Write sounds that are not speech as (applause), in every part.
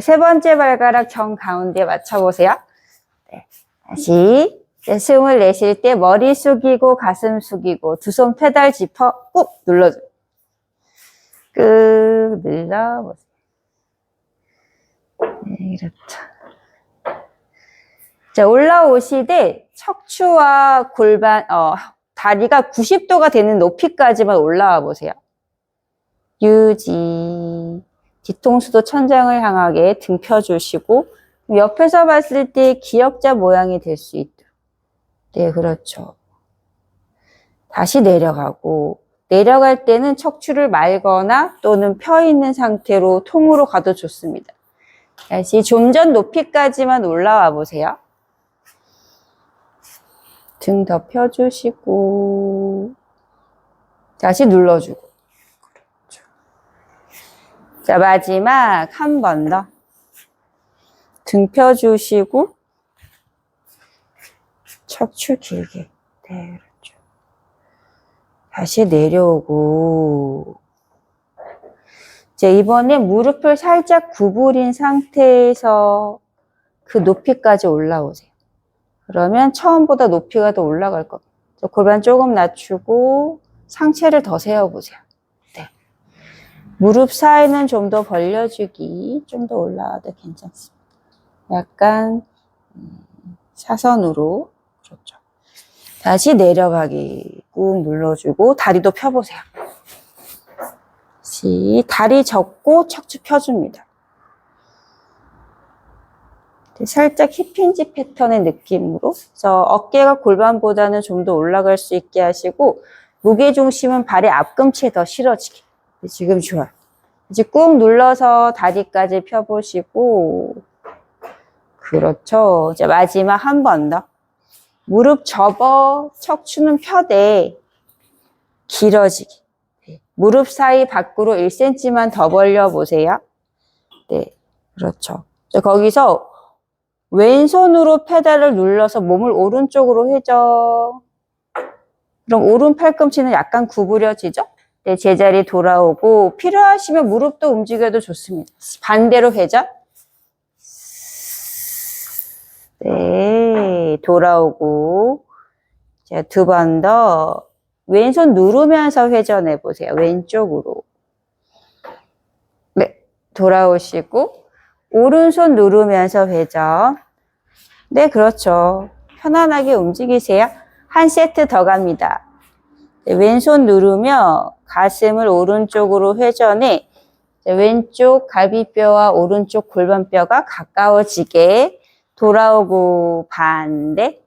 세 번째 발가락 정 가운데 맞춰보세요. 네. 다시. 이제 숨을 내쉴 때 머리 숙이고 가슴 숙이고 두 손 페달 짚어 꾹 눌러줘. 꾹 눌러보세요. 네, 그렇죠. 자, 올라오시되 척추와 골반, 어, 다리가 90도가 되는 높이까지만 올라와 보세요. 유지. 뒤통수도 천장을 향하게 등 펴주시고, 옆에서 봤을 때 기역자 모양이 될 수 있도록. 네, 그렇죠. 다시 내려가고, 내려갈 때는 척추를 말거나 또는 펴 있는 상태로 통으로 가도 좋습니다. 다시 좀 전 높이까지만 올라와 보세요. 등 더 펴주시고, 다시 눌러주고. 자, 마지막 한 번 더. 등 펴주시고, 척추 길게. 네, 그렇죠. 다시 내려오고, 이제 이번에 무릎을 살짝 구부린 상태에서 그 높이까지 올라오세요. 그러면 처음보다 높이가 더 올라갈 겁니다. 골반 조금 낮추고 상체를 더 세워보세요. 네. 무릎 사이는 좀 더 벌려주기, 좀 더 올라와도 괜찮습니다. 약간 음, 사선으로 그렇죠. 다시 내려가기 꾹 눌러주고 다리도 펴보세요. 다시 다리 접고 척추 펴줍니다. 살짝 힙힌지 패턴의 느낌으로 그래서 어깨가 골반보다는 좀 더 올라갈 수 있게 하시고 무게 중심은 발의 앞꿈치에 더 실어지게 지금 좋아요. 이제 꾹 눌러서 다리까지 펴보시고. 그렇죠. 이제 마지막 한 번 더. 무릎 접어 척추는 펴되 길어지게 네. 무릎 사이 밖으로 1cm만 더 벌려 보세요. 네. 그렇죠. 거기서 왼손으로 페달을 눌러서 몸을 오른쪽으로 회전. 그럼 오른 팔꿈치는 약간 구부려지죠? 네, 제자리 돌아오고 필요하시면 무릎도 움직여도 좋습니다. 반대로 회전. 네, 돌아오고 두번 더 왼손 누르면서 회전해 보세요. 왼쪽으로. 네, 돌아오시고 오른손 누르면서 회전. 네, 그렇죠. 편안하게 움직이세요. 한 세트 더 갑니다. 네, 왼손 누르며 가슴을 오른쪽으로 회전해 왼쪽 갈비뼈와 오른쪽 골반뼈가 가까워지게 돌아오고 반대.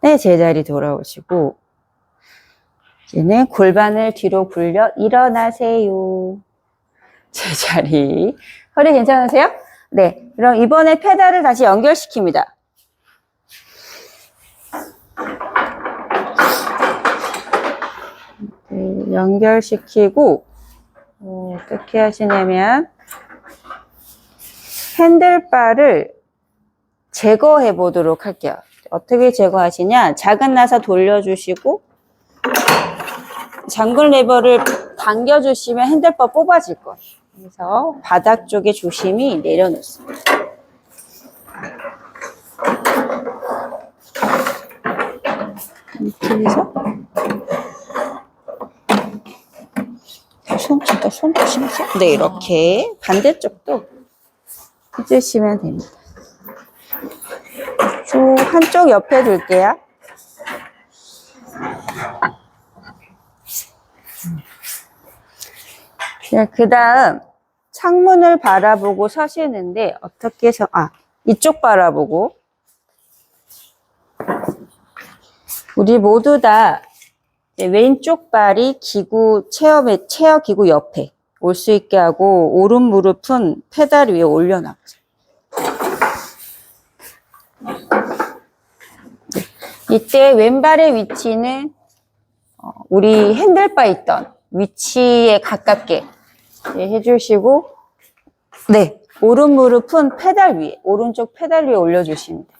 네, 제자리 돌아오시고 이제는 골반을 뒤로 굴려 일어나세요. 제자리. 허리 괜찮으세요? 네. 그럼 이번에 페달을 다시 연결시킵니다. 연결시키고 어, 어떻게 하시냐면 핸들바를 제거해 보도록 할게요. 어떻게 제거하시냐? 작은 나사 돌려주시고 장글 레버를 당겨주시면 핸들바 뽑아질 거예요. 그래서 바닥 쪽에 조심히 내려놓습니다. 이렇게 해서 손, 진짜 손 조심하세요. 네, 이렇게 반대쪽도 해주시면 됩니다. 쭉 한쪽 옆에 둘게요. 그 다음 창문을 바라보고 서시는데 어떻게 해서 아 이쪽 바라보고 우리 모두 다 왼쪽 발이 기구 체어에 체어 기구 옆에 올 수 있게 하고 오른 무릎은 페달 위에 올려놔보세요. 이때 왼발의 위치는 어, 우리 핸들바 있던 위치에 가깝게 네, 해주시고 네 오른 무릎은 페달 위에 오른쪽 페달 위에 올려주십니다.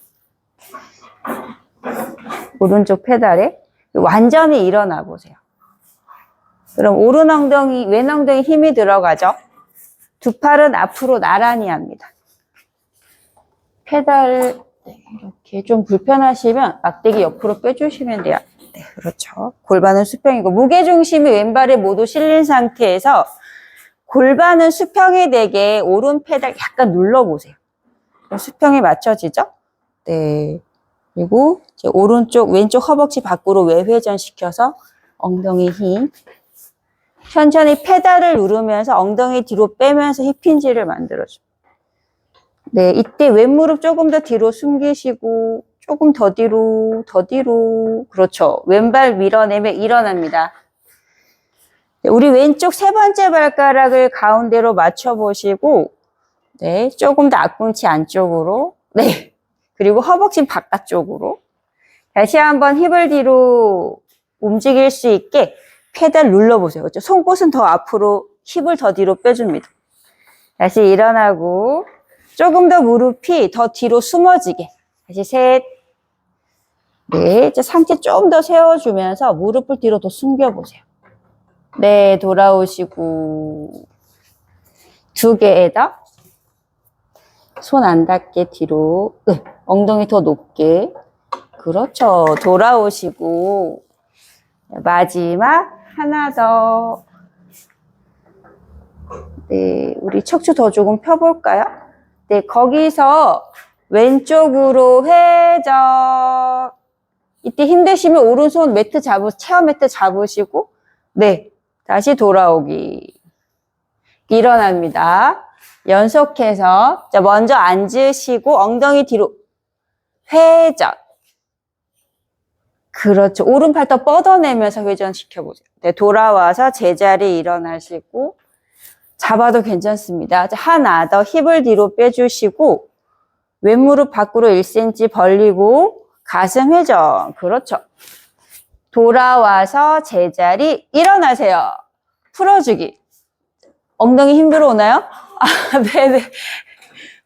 오른쪽 페달에 완전히 일어나 보세요. 그럼 오른 엉덩이, 왼 엉덩이 힘이 들어가죠? 두 팔은 앞으로 나란히 합니다. 페달 네, 이렇게 좀 불편하시면 막대기 옆으로 빼주시면 돼요. 네, 그렇죠. 골반은 수평이고 무게중심이 왼발에 모두 실린 상태에서 골반은 수평이 되게 오른 페달 약간 눌러보세요. 수평이 맞춰지죠? 네. 그리고 이제 오른쪽, 왼쪽 허벅지 밖으로 외회전 시켜서 엉덩이 힘. 천천히 페달을 누르면서 엉덩이 뒤로 빼면서 힙힌지를 만들어줘. 네, 이때 왼무릎 조금 더 뒤로 숨기시고 조금 더 뒤로, 더 뒤로. 그렇죠. 왼발 밀어내면 일어납니다. 네, 우리 왼쪽 세 번째 발가락을 가운데로 맞춰 보시고, 네, 조금 더 앞꿈치 안쪽으로. 네, 그리고 허벅지 바깥쪽으로. 다시 한번 힙을 뒤로 움직일 수 있게 페달 눌러보세요. 그렇죠? 송곳은 더 앞으로, 힙을 더 뒤로 빼줍니다. 다시 일어나고, 조금 더 무릎이 더 뒤로 숨어지게. 다시 셋. 네, 이제 상체 좀 더 세워주면서 무릎을 뒤로 더 숨겨보세요. 네, 돌아오시고. 두개 더. 손 안 닿게 뒤로. 네, 엉덩이 더 높게. 그렇죠. 돌아오시고. 마지막 하나 더. 네, 우리 척추 더 조금 펴볼까요? 네, 거기서 왼쪽으로 회전. 이때 힘드시면 오른손 매트 잡으, 체어 매트 잡으시고, 네, 다시 돌아오기. 일어납니다. 연속해서, 자, 먼저 앉으시고, 엉덩이 뒤로 회전. 그렇죠. 오른팔 더 뻗어내면서 회전시켜보세요. 네, 돌아와서 제자리 일어나시고, 잡아도 괜찮습니다. 자, 하나 더 힙을 뒤로 빼주시고, 왼무릎 밖으로 1cm 벌리고, 가슴 회전. 그렇죠. 돌아와서 제자리 일어나세요. 풀어주기. 엉덩이 힘들어 오나요? 아, (laughs) 네네.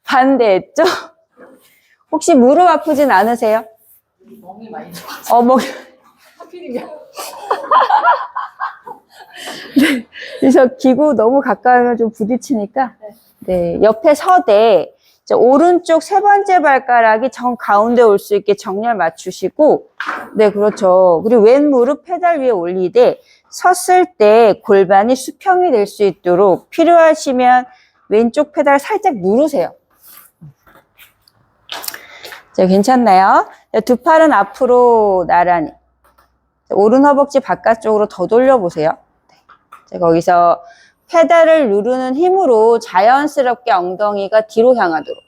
반대했죠? 혹시 무릎 아프진 않으세요? 멍이 많이 좋아. 어, 뭐, 하필이면. (laughs) 그래서 기구 너무 가까우면 좀 부딪히니까, 네, 옆에 서대, 오른쪽 세 번째 발가락이 정 가운데 올 수 있게 정렬 맞추시고, 네, 그렇죠. 그리고 왼 무릎 페달 위에 올리되, 섰을 때 골반이 수평이 될 수 있도록 필요하시면 왼쪽 페달 살짝 누르세요. 자, 괜찮나요? 자, 두 팔은 앞으로 나란히. 자, 오른 허벅지 바깥쪽으로 더 돌려보세요. 네. 자, 거기서 페달을 누르는 힘으로 자연스럽게 엉덩이가 뒤로 향하도록.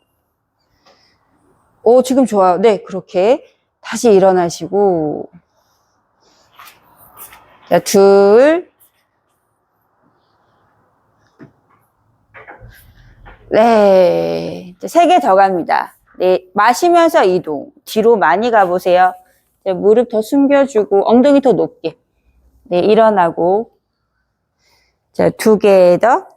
오, 지금 좋아요. 네, 그렇게. 다시 일어나시고. 자, 둘. 네. 세개 더 갑니다. 네. 마시면서 이동. 뒤로 많이 가보세요. 자, 무릎 더 숨겨주고, 엉덩이 더 높게. 네, 일어나고. 자, 두 개 더.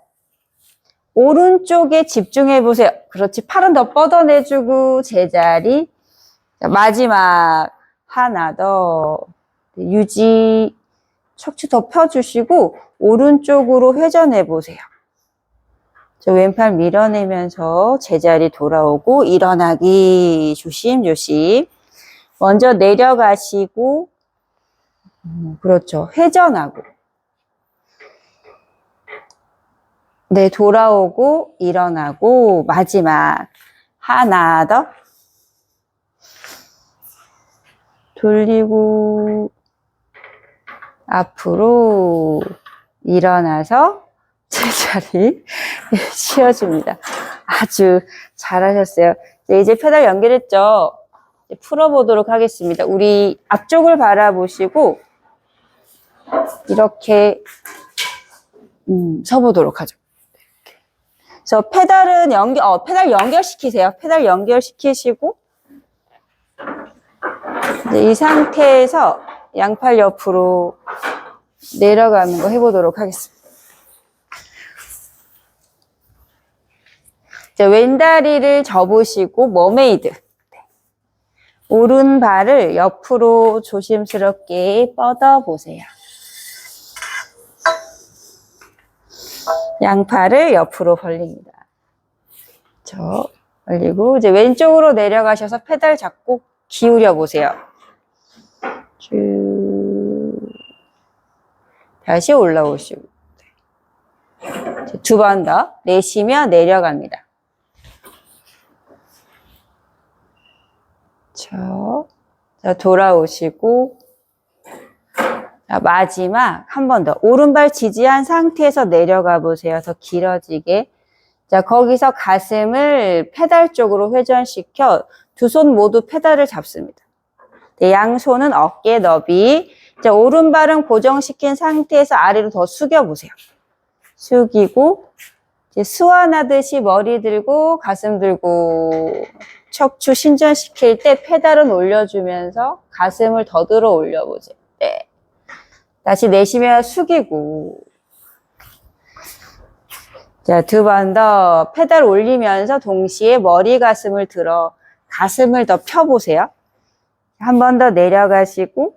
오른쪽에 집중해 보세요. 그렇지. 팔은 더 뻗어내주고, 제자리. 자, 마지막. 하나 더. 네, 유지. 척추 더 펴주시고, 오른쪽으로 회전해 보세요. 자, 왼팔 밀어내면서 제자리 돌아오고, 일어나기. 조심조심. 먼저 내려가시고, 음, 그렇죠. 회전하고. 네, 돌아오고, 일어나고, 마지막. 하나 더. 돌리고, 앞으로, 일어나서, (laughs) 제자리 (laughs) 쉬어줍니다. 아주 잘하셨어요. 네, 이제 페달 연결했죠? 풀어보도록 하겠습니다. 우리 앞쪽을 바라보시고, 이렇게, 음, 서보도록 하죠. 그래서 페달은 연결, 어, 페달 연결시키세요. 페달 연결시키시고, 이 상태에서 양팔 옆으로 내려가는 거 해보도록 하겠습니다. 자, 왼다리를 접으시고, 머메이드. 네. 오른발을 옆으로 조심스럽게 뻗어 보세요. 양팔을 옆으로 벌립니다. 저 벌리고 이제 왼쪽으로 내려가셔서 페달 잡고 기울여 보세요. 쭉 다시 올라오시고 두 번 더 내쉬며 내려갑니다. 저, 자, 돌아오시고 자, 마지막 한 번 더 오른발 지지한 상태에서 내려가 보세요. 더 길어지게. 자, 거기서 가슴을 페달 쪽으로 회전시켜 두 손 모두 페달을 잡습니다. 네, 양손은 어깨 너비. 자, 오른발은 고정시킨 상태에서 아래로 더 숙여 보세요. 숙이고 이제 수완하듯이 머리 들고 가슴 들고 척추 신전시킬 때 페달은 올려주면서 가슴을 더 들어 올려보세요. 네. 다시 내쉬며 숙이고. 자, 두 번 더 페달 올리면서 동시에 머리 가슴을 들어 가슴을 더 펴보세요. 한 번 더 내려가시고.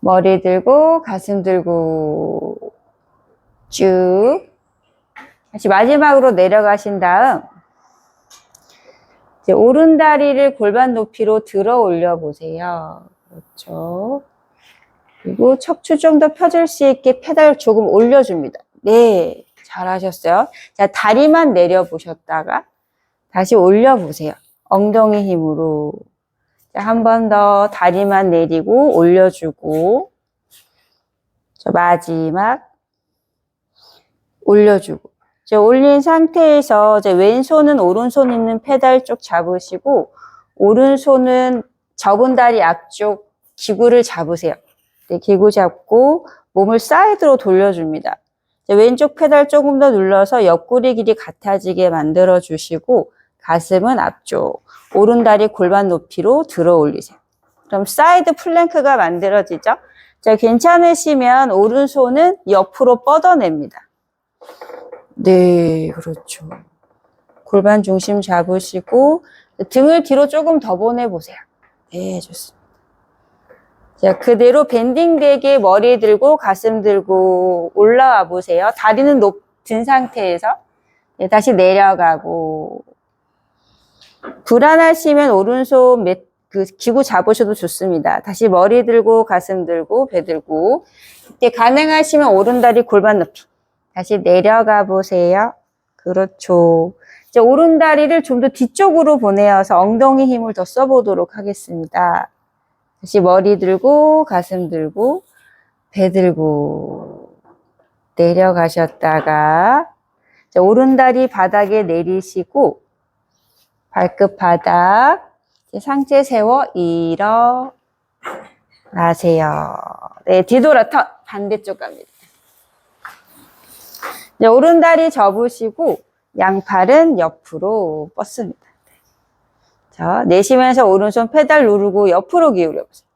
머리 들고 가슴 들고 쭉 다시 마지막으로 내려가신 다음 이제 오른 다리를 골반 높이로 들어 올려 보세요. 그렇죠. 그리고 척추 좀 더 펴줄 수 있게 페달 조금 올려줍니다. 네, 잘하셨어요. 자, 다리만 내려 보셨다가 다시 올려 보세요. 엉덩이 힘으로. 한번 더 다리만 내리고 올려주고 자, 마지막 올려주고 이제 올린 상태에서 이제 왼손은 오른손 있는 페달 쪽 잡으시고 오른손은 접은 다리 앞쪽 기구를 잡으세요. 네, 기구 잡고 몸을 사이드로 돌려줍니다. 왼쪽 페달 조금 더 눌러서 옆구리 길이 같아지게 만들어 주시고 가슴은 앞쪽, 오른 다리 골반 높이로 들어 올리세요. 그럼 사이드 플랭크가 만들어지죠? 자, 괜찮으시면 오른손은 옆으로 뻗어냅니다. 네, 그렇죠. 골반 중심 잡으시고 등을 뒤로 조금 더 보내보세요. 네, 좋습니다. 자, 그대로 밴딩 되게 머리 들고 가슴 들고 올라와 보세요. 다리는 높은 상태에서 네, 다시 내려가고 불안하시면 오른손 매, 그 기구 잡으셔도 좋습니다. 다시 머리 들고 가슴 들고 배 들고 이때 가능하시면 오른 다리 골반 높이 다시 내려가 보세요. 그렇죠. 이제 오른다리를 좀 더 뒤쪽으로 보내어서 엉덩이 힘을 더 써보도록 하겠습니다. 다시 머리 들고 가슴 들고 배 들고 내려가셨다가 오른다리 바닥에 내리시고 발끝 바닥 상체 세워 일어나세요. 네, 뒤돌아 턴 반대쪽 갑니다. 이제 오른다리 접으시고 양팔은 옆으로 뻗습니다. 자, 내쉬면서 오른손 페달 누르고 옆으로 기울여 보세요.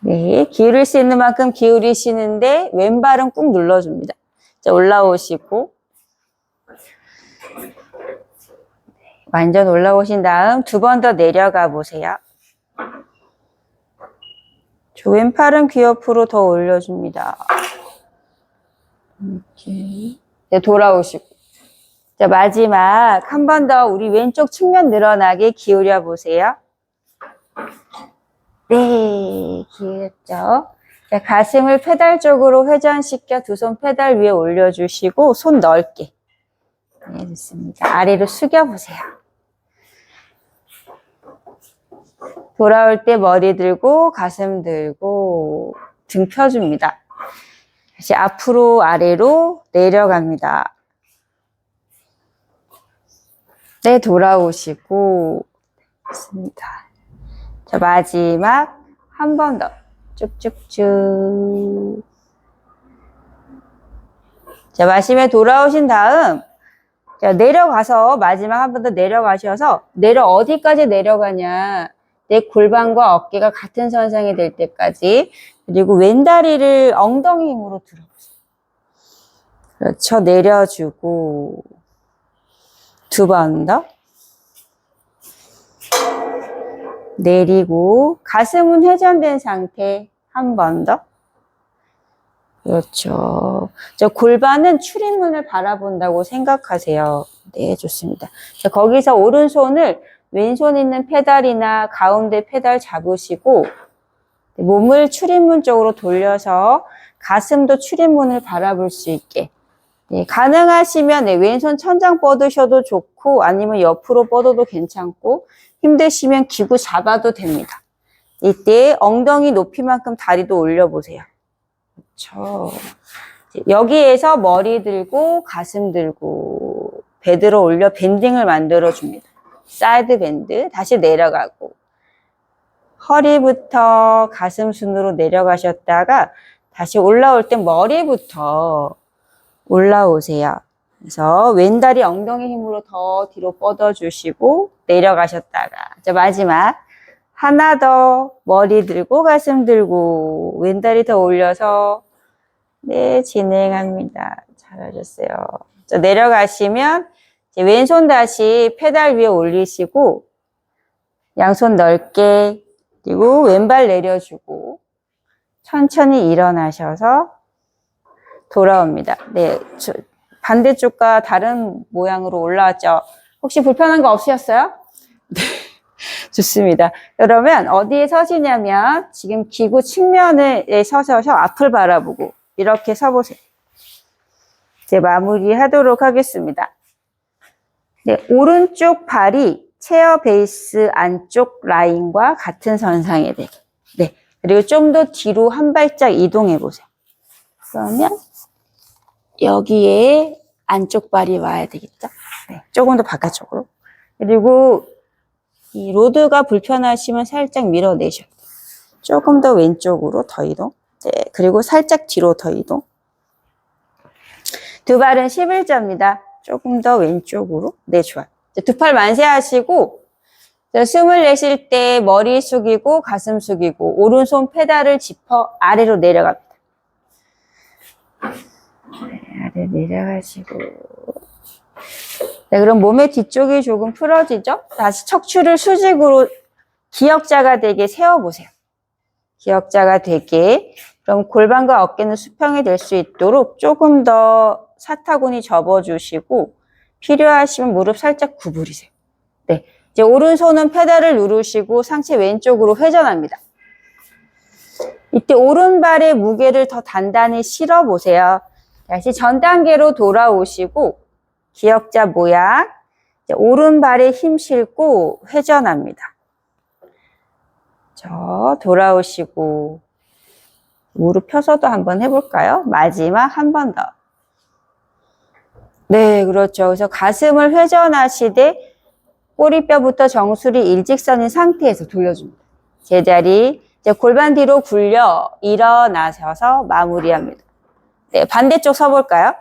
네, 기울일 수 있는 만큼 기울이시는데 왼발은 꾹 눌러줍니다. 자, 올라오시고 완전 올라오신 다음 두 번 더 내려가 보세요. 저 왼팔은 귀 옆으로 더 올려줍니다. 이렇게. 네, 돌아오시고. 자, 마지막 한 번 더 우리 왼쪽 측면 늘어나게 기울여 보세요. 네, 기울였죠. 자, 가슴을 페달 쪽으로 회전시켜 두 손 페달 위에 올려주시고 손 넓게. 네, 좋습니다. 아래로 숙여보세요. 돌아올 때 머리 들고 가슴 들고 등 펴줍니다. 다시 앞으로 아래로 내려갑니다. 네, 돌아오시고 좋습니다. 자, 마지막 한 번 더 쭉쭉쭉 자, 마시며 돌아오신 다음 자, 내려가서 마지막 한 번 더 내려가셔서 내려 어디까지 내려가냐 내 골반과 어깨가 같은 선상이 될 때까지 그리고 왼다리를 엉덩이 힘으로 들어보세요. 그렇죠. 내려주고 두 번 더. 내리고 가슴은 회전된 상태 한 번 더. 그렇죠. 저 골반은 출입문을 바라본다고 생각하세요. 네, 좋습니다. 자, 거기서 오른손을 왼손 있는 페달이나 가운데 페달 잡으시고 몸을 출입문 쪽으로 돌려서 가슴도 출입문을 바라볼 수 있게 네, 가능하시면 네, 왼손 천장 뻗으셔도 좋고 아니면 옆으로 뻗어도 괜찮고 힘드시면 기구 잡아도 됩니다. 이때 엉덩이 높이만큼 다리도 올려보세요. 그렇죠. 여기에서 머리 들고 가슴 들고 배 들어 올려 밴딩을 만들어 줍니다. 사이드 밴드 다시 내려가고 허리부터 가슴 순으로 내려가셨다가 다시 올라올 때 머리부터 올라오세요. 그래서 왼다리 엉덩이 힘으로 더 뒤로 뻗어주시고 내려가셨다가 자 마지막 하나 더 머리 들고 가슴 들고 왼다리 더 올려서 네 진행합니다. 잘하셨어요. 자, 내려가시면 왼손 다시 페달 위에 올리시고 양손 넓게 그리고 왼발 내려주고 천천히 일어나셔서 돌아옵니다. 네, 저- 반대쪽과 다른 모양으로 올라왔죠. 혹시 불편한 거 없으셨어요? 네, (laughs) 좋습니다. 그러면 어디에 서시냐면 지금 기구 측면에 서셔서 앞을 바라보고 이렇게 서보세요. 이제 마무리하도록 하겠습니다. 네, 오른쪽 발이 체어 베이스 안쪽 라인과 같은 선상에 되게. 네, 그리고 좀 더 뒤로 한 발짝 이동해 보세요. 그러면 여기에 안쪽 발이 와야 되겠죠? 네, 조금 더 바깥쪽으로. 그리고 이 로드가 불편하시면 살짝 밀어내셔요. 조금 더 왼쪽으로 더 이동. 네, 그리고 살짝 뒤로 더 이동. 두 발은 11자입니다. 조금 더 왼쪽으로. 네, 좋아요. 두 팔 만세 하시고, 자, 숨을 내쉴 때 머리 숙이고, 가슴 숙이고, 오른손 페달을 짚어 아래로 내려갑니다. 네, 아래 내려가시고. 네, 그럼 몸의 뒤쪽이 조금 풀어지죠? 다시 척추를 수직으로 기역자가 되게 세워보세요. 기역자가 되게. 그럼 골반과 어깨는 수평이 될 수 있도록 조금 더 사타구니 접어주시고, 필요하시면 무릎 살짝 구부리세요. 네. 이제 오른손은 페달을 누르시고 상체 왼쪽으로 회전합니다. 이때 오른발의 무게를 더 단단히 실어 보세요. 다시 전 단계로 돌아오시고 기역자 모양 오른발에 힘 실고 회전합니다. 저 돌아오시고 무릎 펴서도 한번 해볼까요? 마지막 한 번 더. 네, 그렇죠. 그래서 가슴을 회전하시되 꼬리뼈부터 정수리 일직선인 상태에서 돌려줍니다. 제자리, 이제 골반 뒤로 굴려 일어나셔서 마무리합니다. 네, 반대쪽 서볼까요?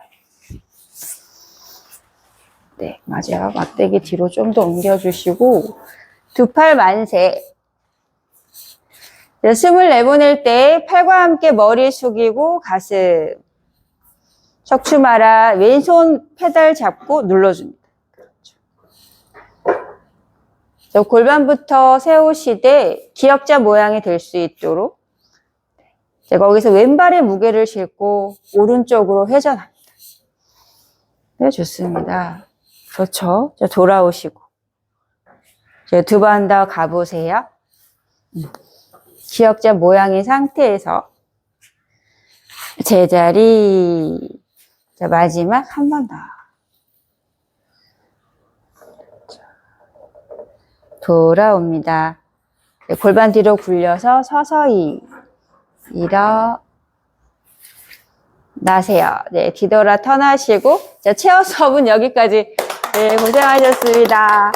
네, 맞아요. 막대기 뒤로 좀 더 옮겨주시고, 두 팔 만세. 네, 숨을 내보낼 때 팔과 함께 머리 숙이고 가슴. 척추 마라 왼손 페달 잡고 눌러줍니다. 저 골반부터 세우시되 기역자 모양이 될 수 있도록 자, 거기서 왼발에 무게를 싣고 오른쪽으로 회전합니다. 네, 좋습니다. 그렇죠. 자, 돌아오시고 두 번 더 가보세요. 음. 기역자 모양의 상태에서 제자리 자, 마지막 한 번 더. 돌아옵니다. 네, 골반 뒤로 굴려서 서서히 일어나세요. 네, 뒤돌아 턴하시고, 자, 체어 수업은 여기까지. 네, 고생하셨습니다.